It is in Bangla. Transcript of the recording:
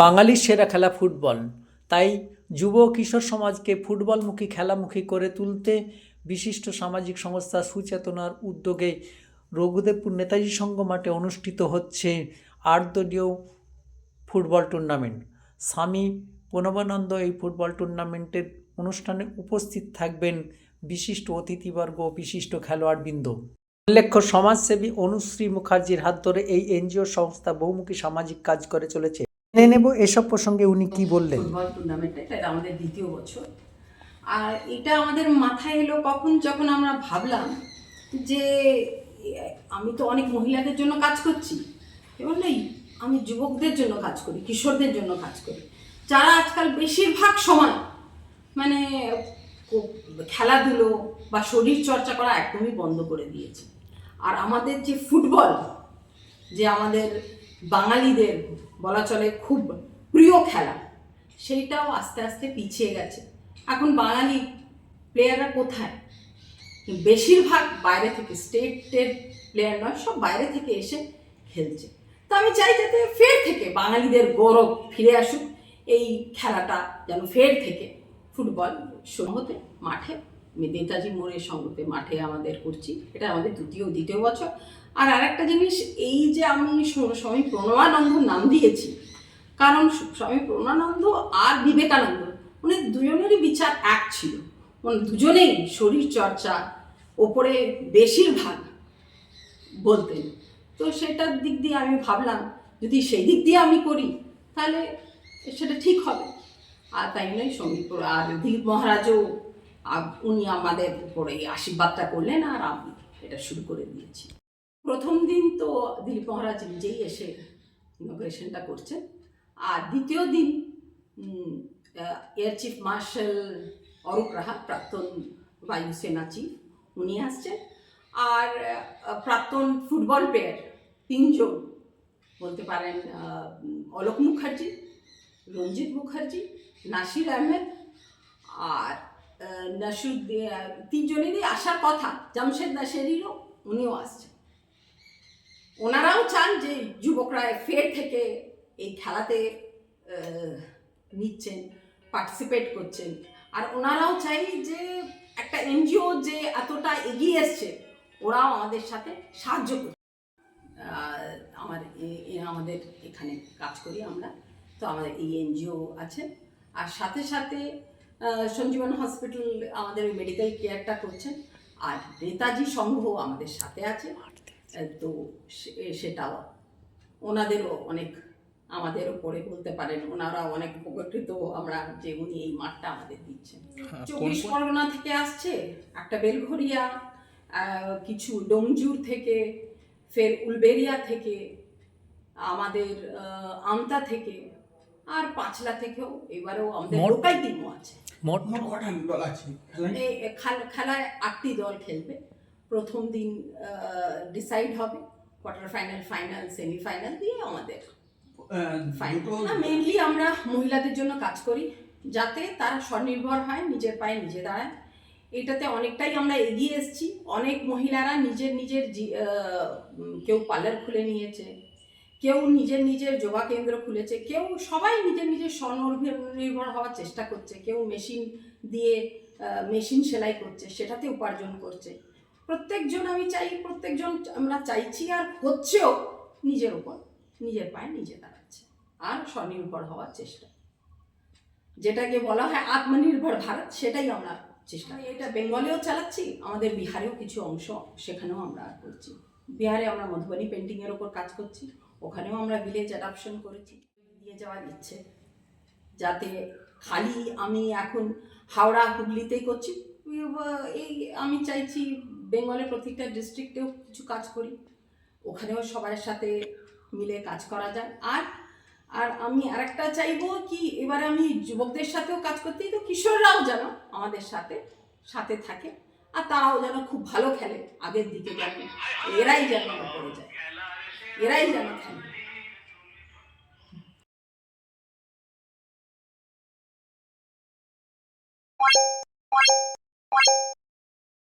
বাঙালির সেরা খেলা ফুটবল। তাই যুব কিশোর সমাজকে ফুটবলমুখী, খেলামুখী করে তুলতে বিশিষ্ট সামাজিক সংস্থা সুচেতনার উদ্যোগে রঘুদেবপুর নেতাজি সংঘ মাঠে অনুষ্ঠিত হচ্ছে আটদলীয় ফুটবল টুর্নামেন্ট। স্বামী প্রণবানন্দ এই ফুটবল টুর্নামেন্টের অনুষ্ঠানে উপস্থিত থাকবেন বিশিষ্ট অতিথিবর্গ ও বিশিষ্ট খেলোয়াড়বৃন্দ। উল্লেখ্য, সমাজসেবী অনুশ্রী মুখার্জির হাত ধরে এই এনজিও সংস্থা বহুমুখী সামাজিক কাজ করে চলেছে। জেনে নেব এসব প্রসঙ্গে উনি কি বললেন। ফুটবল টুর্নামেন্টটা এটা আমাদের দ্বিতীয় বছর। আর এটা আমাদের মাথায় এলো কখন যখন আমরা ভাবলাম যে আমি তো অনেক মহিলাদের জন্য কাজ করছি। এবার নেই আমি যুবকদের জন্য কাজ করি কিশোরদের জন্য কাজ করি। যারা আজকাল বেশিরভাগ সময় মানে খেলাধুলো বা শরীর চর্চা করা একদমই বন্ধ করে দিয়েছে। আর আমাদের যে ফুটবল যে আমাদের বাঙালিদের বলা চলে খুব প্রিয় খেলা। সেইটাও আস্তে আস্তে পিছিয়ে গেছে। এখন বাঙালি প্লেয়াররা কোথায়? বেশিরভাগ বাইরে থেকে স্টেটের প্লেয়ার নয়, সব বাইরে থেকে এসে খেলছে। তো আমি চাই যাতে ফের থেকে বাঙালিদের গৌরব ফিরে আসুক। এই খেলাটা যেন ফের থেকে ফুটবল হতে মাঠে নেতাজি মোড়ের সঙ্গতে মাঠে আমাদের করছি। এটা আমাদের দ্বিতীয় দ্বিতীয় বছর। আর আরেকটা জিনিস, এই যে আমি স্বামী প্রণবানন্দ নাম দিয়েছি, কারণ স্বামী প্রণবানন্দ আর বিবেকানন্দ উনি দুজনেরই বিচার এক ছিল। মানে দুজনেই শরীর চর্চা, ওপরে বেশিরভাগ বলতেন। তো সেটার দিক দিয়ে আমি ভাবলাম, যদি সেই দিক দিয়ে আমি করি, তাহলে সেটা ঠিক হবে। আর তাই নয় সংগীত আর মহারাজও উনি আমাদের উপরে আশীর্বাদটা করলেন আর আমি এটা শুরু করে দিয়েছি। প্রথম দিন তো দিলীপ মহারাজ নিজেই এসে ইনোগ্রেশনটা করছেন। আর দ্বিতীয় দিন air chief marshal Arup Raha প্রাক্তন বায়ুসেনা চিফ উনি আসছেন। আর প্রাক্তন ফুটবল প্লেয়ার তিনজন, বলতে পারেন অলোক মুখার্জি, রঞ্জিত মুখার্জি, নাসির আহমেদ, আর নাসুর তিনজনেরই আসার কথা। জামশেদ নাসেরিরও উনিও আসছেন। ওনারাও চান যে যুবকরা ফের থেকে এই খেলাতে নিচ্ছেন পার্টিসিপেট করছেন। আর ওনারাও চাই যে একটা এনজিও যে এতটা এগিয়ে এসছে, ওরাও আমাদের সাথে সাহায্য করছে আমার আমাদের এখানে কাজ করি আমরা। তো আমাদের এই এনজিও আছে। আর সাথে সাথে সঞ্জীবন হসপিটাল আমাদের মেডিকেল কেয়ারটা করছেন। আর নেতাজি সংঘ আমাদের সাথে আছে। তো সেটাও ওনাদেরও অনেক আমাদের ওপরে বলতে পারেন ওনারা অনেক উপকৃত। আমরা যে উনি এই মাঠটা আমাদের দিচ্ছেন। চব্বিশ পরগনা থেকে আসছে একটা বেলঘরিয়া কিছু ডোমজুর থেকে ফের উলবেরিয়া থেকে আমাদের আমতা থেকে আর পাঁচলা থেকেও এবারেও আমাদের লোকাল টিমও আছে। মোট মোট কটা দল আছে? খেলায়? এই খেল- খেলায় আটটি দল খেলবে। প্রথম দিন ডিসাইড হবে। কোয়ার্টার ফাইনাল ফাইনাল সেমিফাইনাল দিয়ে আমাদের আহ, ফাইনাল দুটো মেনলি আমরা মহিলাদের জন্য কাজ করি যাতে তারা স্বনির্ভর হয় নিজের পায়ে নিজে দাঁড়ায়। এটাতে অনেকটাই আমরা এগিয়ে এসেছি। অনেক মহিলারা নিজের নিজের জি- আহ, কেউ পার্লার খুলে নিয়েছে। কেউ নিজের নিজের যোগা কেন্দ্র খুলেছে, কেউ সবাই নিজের নিজের স্বনির্ভর হওয়ার চেষ্টা করছে, কেউ মেশিন দিয়ে মেশিন সেলাই করছে, সেটাতে উপার্জন করছে। প্রত্যেকজন আমি চাই, প্রত্যেকজন আমরা চাইছি আর হচ্ছেও নিজের উপর, নিজের পায়ে নিজে দাঁড়াচ্ছে, আর স্বনির্ভর হওয়ার চেষ্টা। যেটাকে বলা হয় আত্মনির্ভর ভারত, সেটাই আমরা চেষ্টা। এটা বেঙ্গলেও চালাচ্ছি, আমাদের বিহারেও কিছু অংশ সেখানেও আমরা করছি। বিহারে আমরা মধুবনী পেন্টিংয়ের ওপর কাজ করছি। ওখানেও আমরা ভিলেজ অ্যাডাপশন করেছি। দিয়ে যাওয়ার ইচ্ছে। যাতে খালি আমি এখন হাওড়া, হুগলিতেই করছি। এই আমি চাইছি বেঙ্গলের প্রত্যেকটা ডিস্ট্রিক্টেও কিছু কাজ করি। ওখানেও সবার সাথে মিলে কাজ করা যায়। আর আর আমি আরেকটা চাইব কি, এবারে আমি যুবকদের সাথেও কাজ করতেই তো কিশোররাও যেন আমাদের সাথে সাথে থাকে। আর তারাও যেন খুব ভালো খেলে, আগের দিকে যেন এরাই যেন পড়ে যায়। এরাই যেন খেলে